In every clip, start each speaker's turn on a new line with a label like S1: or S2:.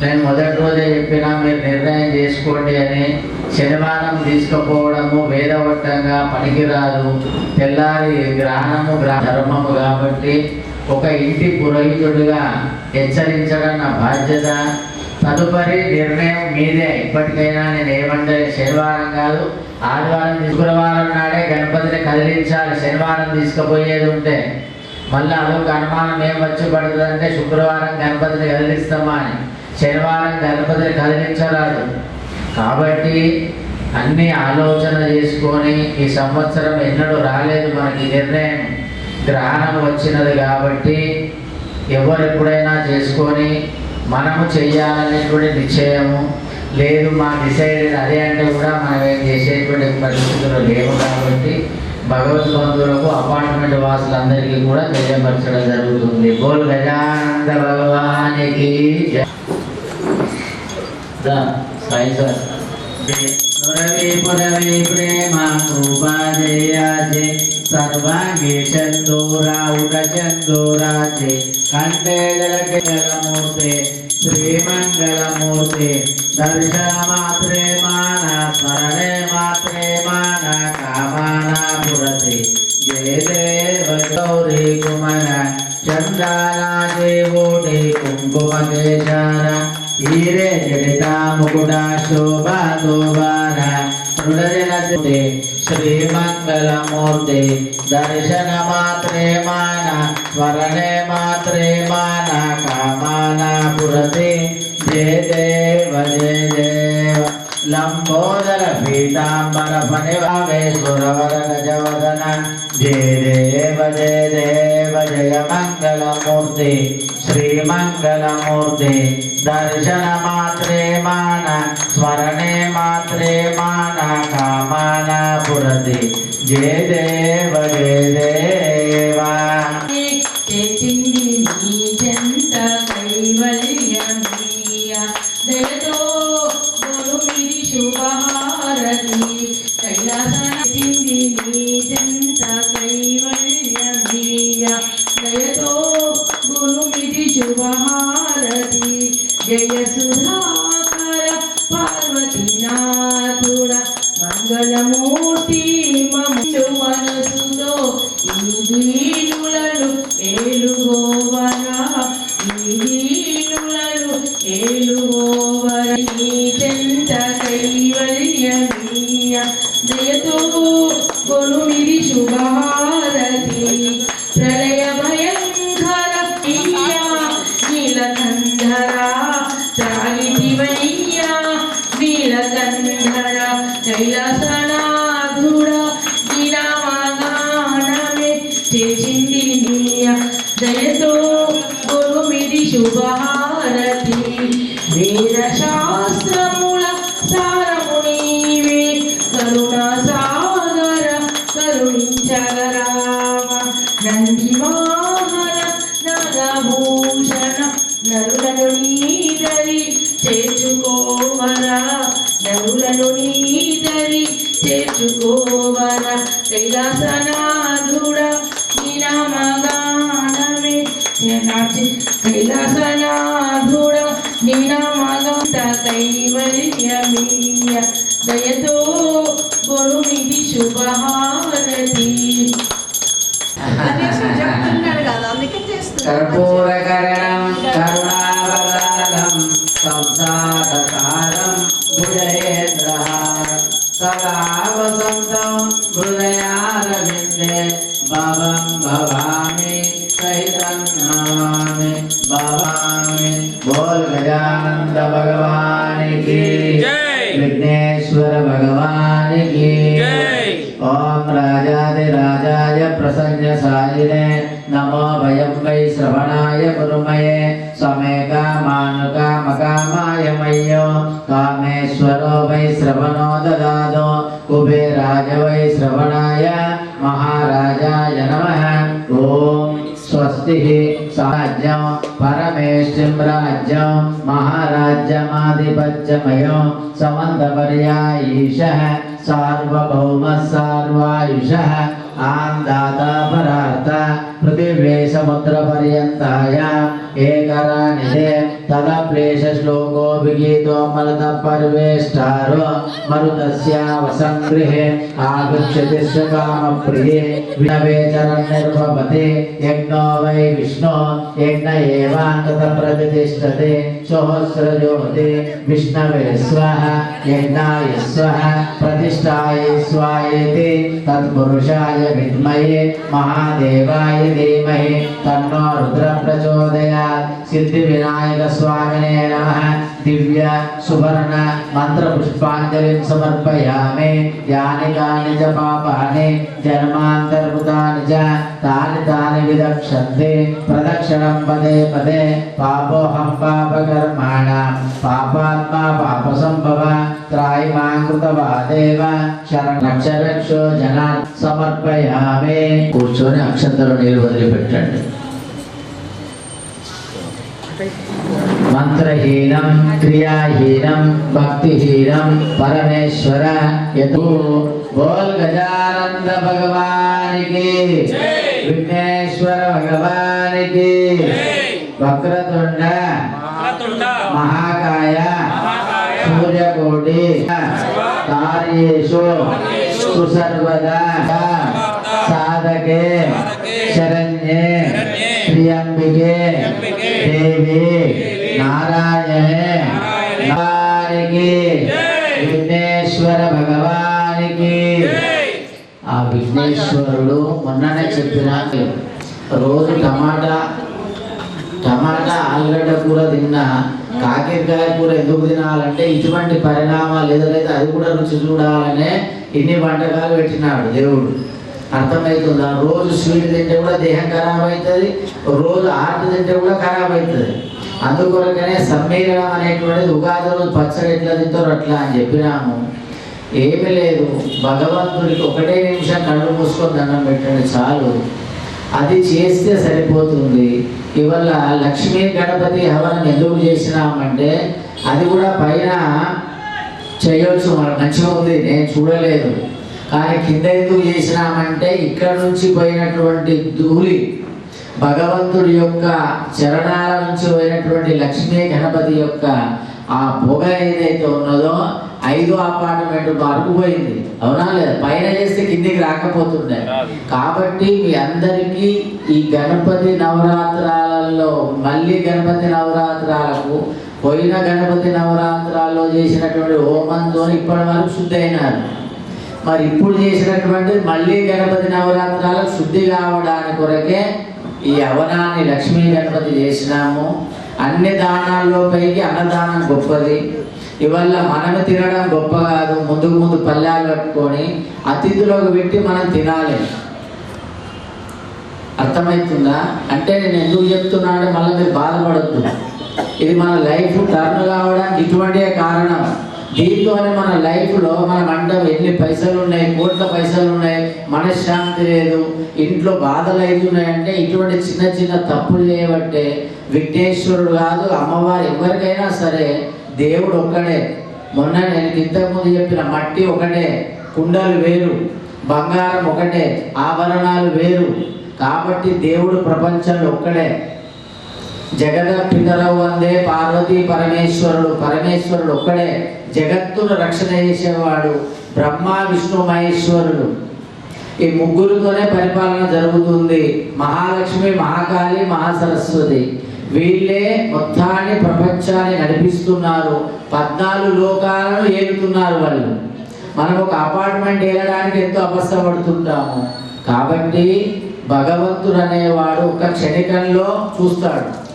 S1: నేను మొదటి రోజే చెప్పినా మీరు నిర్ణయం చేసుకోండి అని శనివారం తీసుకుపోవడము వేదవట్టంగా పనికిరాదు. తెల్లారి గ్రహణము గ్రహ ధర్మము కాబట్టి ఒక ఇంటి పురోహితుడిగా హెచ్చరించడం నా బాధ్యత. తదుపరి నిర్ణయం మీదే. ఇప్పటికైనా నేను ఏమంటే శనివారం కాదు ఆదివారం శుక్రవారం నాడే గణపతిని కదిలించాలి. శనివారం తీసుకుపోయేది ఉంటే మళ్ళీ అదొక అనుమానం ఏం వచ్చి పడుతుంది అంటే శుక్రవారం గణపతిని కదిలిస్తామా అని. శనివారం గణపతిని కదిలించరాదు. కాబట్టి అన్ని ఆలోచన చేసుకొని ఈ సంవత్సరం ఎన్నడూ రాలేదు మనకి నిర్ణయం. గ్రహణం వచ్చినది కాబట్టి ఎవరు ఎప్పుడైనా చేసుకొని మనము చేయాలనేటువంటి నిశ్చయము. లేదు మా డిసైడెడ్ అదే అంటే కూడా మనం ఏం చేసేటువంటి పరిస్థితులు లేవు కాబట్టి భగవద్ బంధువులకు అపార్ట్మెంట్ వాసులందరికీ కూడా తెలియపరచడం జరుగుతుంది. బోల్ గజానంద భగవానికి దా, సాయి సార్. పురవి పురవి ప్రేమ కృపాజయాజే సర్వాంగే చందోరావుట చందోరాజే కంటే జలకేలమూర్తే శ్రీమంగళమూర్తి దర్శన మాత్రే మాన స్మరణే మాత్రే మాన కామాన పురతి జయ దేవ గౌరీ కుమర చందానా దేవోటి కుంకుమ కేశార హీరే జడిత ముకుట శోభా శ్రీమంగళమూర్తి దర్శన మాత్రే మాన స్మరణే మాత్రే మాన కామాన పురతి జయ దేవ జయ దేవ లంబోదర పీతాంబర ఫణివావే గజవదన జయ దేవ జయ దేవ జయ మంగళమూర్తి శ్రీమంగళమూర్తి దర్శన మాత్రే మాన స్మరణే మాత్రే మాన కామాన పురతి జయ దేవ జయ దేవా
S2: పార్వతీనాథుడ మంగళమూర్తి మనసుతో ఇది నీలకంధర కైలాసనాథుడ దినమగానమే చేసింది నీయ దయతో గురుమిది శుభహారతి. వేద శాస్త్రముల సారము నీవే. సాగర కరుణించగరావ నంది వాహన నాగభూషణ నరులను నీదరి చేర్చుకోవరా. నరులను నీదరి చేర్చుకోవరా కైలాసనాథుడ నినామగానమే నాచి కైలాసనాథుడ నినామగంత కైవల్యమీయ దయతో గురుమిది
S1: శుభహా भुजयेन्द्रः सदा वसन्तं हृदयारविन्दे भव మయ్యో కామేశ్వరో వై శ్రవణో దదాదో కుబేరాజ వై శ్రవణాయ మహారాజాయ నమః ఓం స్వస్తి సాజ్యం పరమేష్టిం రాజ్యం మహారాజ్యమాధిపత్యమయం సమంతపర్యాయీశ సార్వభౌమ సార్వాయుష ఆం దాతా పరార్థ పృథివే సముద్ర పర్యంతాయ ఏకరానిదే తద ప్లేష శ్లోకో విగీతో మలత పరివేష్టారో మరుతస్య వసంగృహే ఆగచ్చతి కామ ప్రియే వినవేచరం నిర్భవతి యజ్ఞో వై విష్ణు యజ్ఞ ఏవాంతత ప్రతిష్టతే సహస్రజ్యోతి విష్ణవే స్వః యజ్ఞాయ దివ్య సువర్ణ మంత్ర పుష్పాంజలి సమర్పయామి యాని కాని చ పాపాని జన్మాంతర్భుతాని చ తాని తాని విదక్షంతి ప్రదక్షిణం పదే పదే పాపోహం పాపకర్మాణ పాపాత్మా పాప సంభవ త్రాయి మాం కృతవాదేవ శరణ జనా సమర్పయామి కూర్చొని అక్షంతలు నీరు వదిలిపెట్టండి. మంత్రహీనం క్రియాహీనం భక్తిహీనం పరమేశ్వర యతు బోల్ గజానంద భగవానికి విఘ్నేశ్వర భగవానికి వక్రతుండ మహాకాయ సూర్యకోటి కార్యేషు సుసర్వదా సాధకే శరణ్యే త్రియంబికే దేవి నారాయణే వారికి విఘ్నేశ్వర భగవానికి. ఆ విఘ్నేశ్వరుడు మొన్ననే చెప్పిన రోజు టమాటా టమాటా ఆలుగడ్డ కూర తిన్నా కాకరకాయ కూర ఎందుకు తినాలంటే ఇటువంటి పరిణామాలు ఏదైతే అది కూడా రుచి చూడాలనే ఇన్ని వంటకాలు పెట్టినాడు దేవుడు. అర్థమవుతుందా రోజు స్వీట్ తింటే కూడా దేహం ఖరాబ్ అవుతుంది రోజు ఆర్ట్ తింటే కూడా ఖరాబ్ అవుతుంది. అందుకొరకనే సమ్మేళనం అనేటువంటిది ఉగాది రోజు పచ్చడి ఎట్లా తింటారో అట్లా అని చెప్పినాము. ఏమీ లేదు. భగవంతుడికి ఒకటే నిమిషం కళ్ళు మూసుకొని దండం పెట్టండి చాలు. అది చేస్తే సరిపోతుంది. ఇవల్ల లక్ష్మీ గణపతి హవనం ఎందుకు చేసినామంటే అది కూడా పైన చేయొచ్చు. మనకు మంచిగా ఉంది. నేను చూడలేదు. కానీ కింద ఎందుకు చేసినామంటే ఇక్కడ నుంచి పోయినటువంటి ధూళి భగవంతుడి యొక్క చరణాల నుంచి పోయినటువంటి లక్ష్మీ గణపతి యొక్క ఆ పొగ ఏదైతే ఉన్నదో ఐదో అపార్ట్మెంట్ వరకు పోయింది. అవునా లేదా? పైన చేస్తే కిందికి రాకపోతుండే. కాబట్టి మీ అందరికీ ఈ గణపతి నవరాత్రాలలో మళ్ళీ గణపతి నవరాత్రాలకు పోయిన గణపతి నవరాత్రాల్లో చేసినటువంటి హోమంతో ఇప్పటి వరకు శుద్ధి అయినారు మరి ఇప్పుడు చేసినటువంటి మళ్ళీ గణపతి నవరాత్రాలకు శుద్ధి కావడానికి కొరకే ఈ అవనాన్ని లక్ష్మీ గణపతి చేసినాము. అన్ని దానాల్లో పైకి అన్నదానం గొప్పది. ఇవల్ల మనము తినడం గొప్ప కాదు. ముందుకు ముందు పల్లెలు కట్టుకొని అతిథులకు పెట్టి మనం తినాలి. అర్థమవుతుందా అంటే నేను ఎందుకు చెప్తున్నాను మళ్ళీ మీరు బాధపడద్దు. ఇది మన లైఫ్ టర్న్ కావడానికి ఇటువంటి కారణం. దీంతోనే మన లైఫ్లో మన మండం ఎన్ని పైసలు ఉన్నాయి కోట్ల పైసలు ఉన్నాయి మనశ్శాంతి లేదు ఇంట్లో బాధలు అవుతున్నాయంటే ఇటువంటి చిన్న చిన్న తప్పులు చేయబట్టే విఘ్నేశ్వరుడు కాదు అమ్మవారు ఎవరికైనా సరే దేవుడు ఒక్కడే. మొన్న నేను ఇంతకుముందు చెప్పిన మట్టి ఒకటే కుండలు వేరు బంగారం ఒకటే ఆభరణాలు వేరు. కాబట్టి దేవుడు ప్రపంచంలో ఒక్కడే. జగద పితరవు వందే పార్వతీ పరమేశ్వరుడు పరమేశ్వరుడు ఒక్కడే. జగత్తును రక్షణ చేసేవాడు బ్రహ్మ విష్ణు మహేశ్వరుడు. ఈ ముగ్గురుతోనే పరిపాలన జరుగుతుంది. మహాలక్ష్మి మహాకాళి మహాసరస్వతి. వీళ్ళే మొత్తాన్ని ప్రపంచాన్ని నడిపిస్తున్నారు. పద్నాలుగు లోకాలను ఏలుతున్నారు వాళ్ళు. మనం ఒక అపార్ట్మెంట్ ఏలడానికి ఎంతో అవస్థపడుతుంటాము కాబట్టి భగవంతుడు అనేవాడు ఒక క్షణికంలో చూస్తాడు.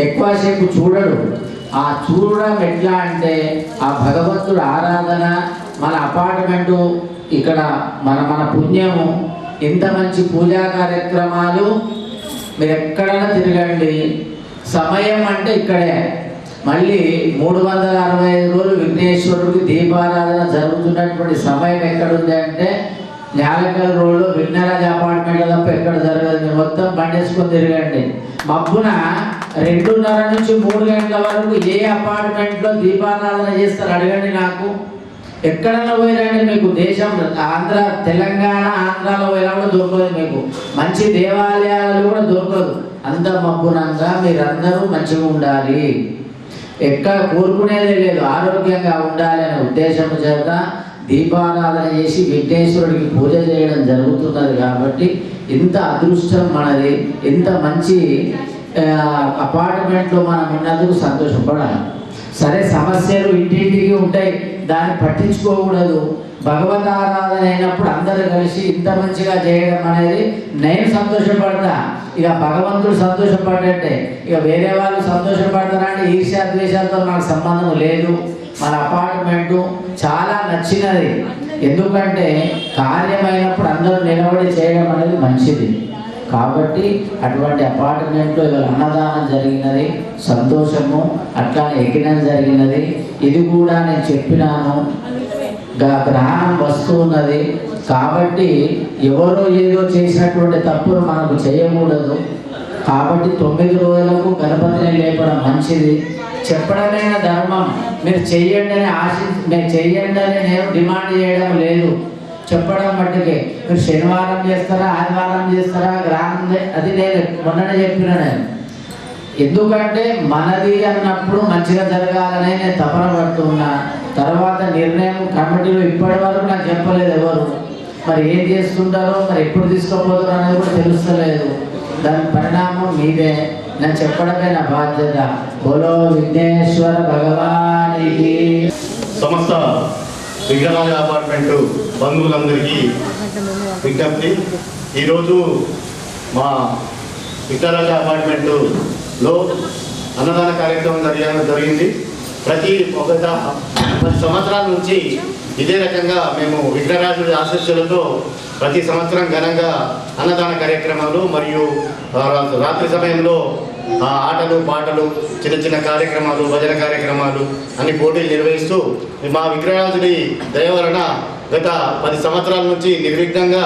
S1: ఎక్కువసేపు చూడడు. ఆ చూడడం ఎట్లా అంటే ఆ భగవంతుడు ఆరాధన మన అపార్ట్మెంటు ఇక్కడ మన మన పుణ్యము ఇంత మంచి పూజా కార్యక్రమాలు మీరు ఎక్కడైనా తిరగండి. సమయం అంటే ఇక్కడే. మళ్ళీ మూడు వందల అరవై ఐదు రోజులు విఘ్నేశ్వరుడికి దీపారాధన జరుగుతున్నటువంటి సమయం ఎక్కడుంది అంటే నేలకల్ రోడ్లో విఘ్నరాజ్ అపార్ట్మెంట్ తప్ప ఎక్కడ జరగదు. మొత్తం పండేసుకొని తిరగండి. మబ్బున రెండున్నర నుంచి మూడు గంటల వరకు ఏ అపార్ట్మెంట్లో దీపారాధన చేస్తారు అడగండి నాకు. ఎక్కడన్నా పోయినండి మీకు దేశం ఆంధ్ర తెలంగాణ ఆంధ్రాలో పోయినా కూడా దొరకదు మీకు. మంచి దేవాలయాలు కూడా దొరకదు. అంత మబ్బునంగా మీరందరూ మంచిగా ఉండాలి. ఎక్కడ కోరుకునేదే లేదు. ఆరోగ్యంగా ఉండాలి అనే ఉద్దేశం చేత దీపారాధన చేసి విఘ్నేశ్వరుడికి పూజ చేయడం జరుగుతున్నది కాబట్టి ఇంత అదృష్టం మనది. ఇంత మంచి అపార్ట్మెంట్లో మనం ఉన్నందుకు సంతోషపడాలి. సరే సమస్యలు ఇంటింటికి ఉంటాయి. దాన్ని పట్టించుకోకూడదు. భగవత్ ఆరాధన అయినప్పుడు అందరూ కలిసి ఇంత మంచిగా చేయడం అనేది నేను సంతోషపడతా. ఇక భగవంతుడు సంతోషపడ్డట్టే ఇక వేరే వాళ్ళు సంతోషపడతారా అంటే ఈర్ష్యా ద్వేషాలతో నాకు సంబంధం లేదు. మన అపార్ట్మెంటు చాలా నచ్చినది. ఎందుకంటే కార్యమైనప్పుడు అందరూ నిలబడి చేయడం అనేది మంచిది. కాబట్టి అటువంటి అపార్ట్మెంట్లో ఇవాళ అన్నదానం జరిగినది సంతోషము అట్లానే యజ్ఞం జరిగినది. ఇది కూడా నేను చెప్పినాను. గ్రహణం వస్తున్నది. కాబట్టి ఎవరో ఏదో చేసినటువంటి తప్పులు మనకు చేయకూడదు. కాబట్టి తొమ్మిది రోజులకు గణపతిని లేపడం మంచిది. చెప్పడమైన ధర్మం. మీరు చెయ్యండి అని ఆశ మీరు చెయ్యండి అని నేను డిమాండ్ చేయడం లేదు. చెప్పడం మట్టుకే. మీరు శనివారం చేస్తారా ఆదివారం చేస్తారా? గ్రహణం అది నేను మొన్ననే చెప్పిన నేను. ఎందుకంటే మనది అన్నప్పుడు మంచిగా జరగాలనే నేను తపన పడుతున్నా తర్వాత నిర్ణయం కమిటీలో ఇప్పటి వరకు నాకు చెప్పలేదు ఎవరు. మరి ఏం చేస్తుంటారో మరి ఎప్పుడు తీసుకోపోతారో అనేది కూడా తెలుస్తలేదు. దాని పరిణామం మీదే. నేను చెప్పడమే నా బాధ్యత. బోలో విఘ్నేశ్వర భగవానికి.
S3: సమస్త విగ్రహాల అపార్ట్మెంట్ బంధువులందరికీ విజ్ఞప్తి. ఈరోజు మా విగ్రహాల అపార్ట్మెంట్లో అన్నదాన కార్యక్రమం జరిగ జరిగింది. ప్రతి ఒక పది సంవత్సరాల నుంచి ఇదే రకంగా మేము విఘ్నరాజుడి ఆశస్సులతో ప్రతి సంవత్సరం ఘనంగా అన్నదాన కార్యక్రమాలు మరియు రాత్రి సమయంలో ఆ, ఆటలు పాటలు చిన్న చిన్న కార్యక్రమాలు భజన కార్యక్రమాలు అన్ని పోటీలు నిర్వహిస్తూ మా విగ్రహరాజుడి దయ వలన గత పది సంవత్సరాల నుంచి నిర్విఘ్నంగా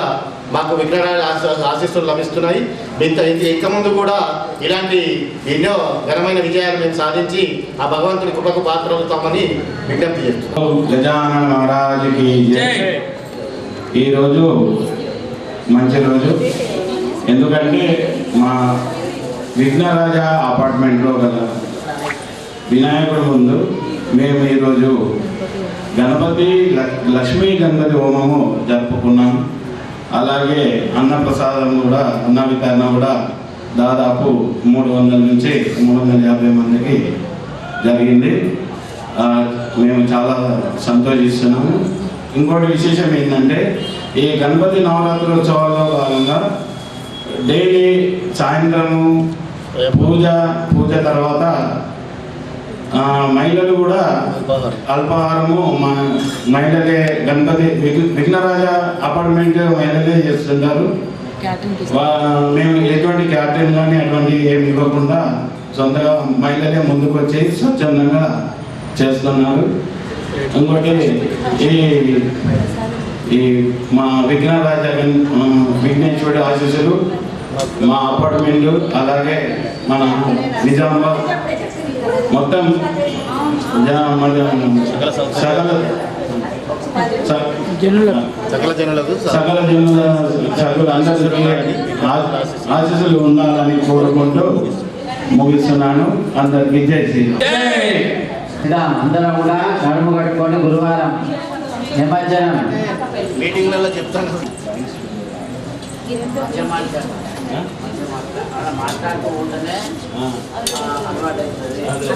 S3: మాకు విగ్రహాల ఆశ- ఆశీస్సులు లభిస్తున్నాయి. ఇంత ఇంక ముందు కూడా ఇలాంటి ఎన్నో ఘనమైన విజయాలు మేము సాధించి ఆ భగవంతుని కృపకు పాత్రవుతామని విజ్ఞప్తి చేస్తున్నాం.
S4: ఈరోజు మంచి రోజు. ఎందుకంటే మా విఘ్నరాజా అపార్ట్మెంట్లో గల వినాయకుడి ముందు మేము ఈరోజు గణపతి ల- లక్ష్మీ గణపతి హోమము జరుపుకున్నాం. అలాగే అన్నప్రసాదం కూడా అన్న వితరణ కూడా దాదాపు మూడు వందల నుంచి మూడు వందల యాభై మందికి జరిగింది. మేము చాలా సంతోషిస్తున్నాము. ఇంకోటి విశేషం ఏంటంటే ఈ గణపతి నవరాత్రి ఉత్సవాల్లో భాగంగా డైలీ సాయంత్రము పూజ పూజ తర్వాత ఆ, మహిళలు కూడా అల్పాహారము మా మహిళలే గణపతి విఘ్- విఘ్నరాజ అపార్ట్మెంట్ మహిళలే చేస్తుంటారు. వా- మేము ఎటువంటి క్యాటరింగ్ కానీ అటువంటి ఏమి ఇవ్వకుండా సొంతగా మహిళలే ముందుకు వచ్చి స్వచ్ఛందంగా చేస్తున్నారు. ఇంకోటి ఈ ఈ మా విఘ్నరాజ విఘ్నేశ్వరుడి ఆశీస్సులు మా అపార్ట్మెంట్ అలాగే మన నిజామాబాద్. మొత్తం సకల సకల
S3: సకల జనులకు
S4: సకల జనుల సకల అందరికీ ఆ- ఆశీస్సులు ఉండాలని కోరుకుంటూ ముగిస్తున్నాను. అందరికీ
S1: ఇలా అందరం కూడా నడుము కట్టుకొని గురువారం నిమజ్జనం.
S3: మీటింగ్లలో చెప్తాను.
S1: మాట్లాడుతూ ఉంటేనే
S4: ఆ.
S1: అలవాటు అవుతుంది
S4: అదే.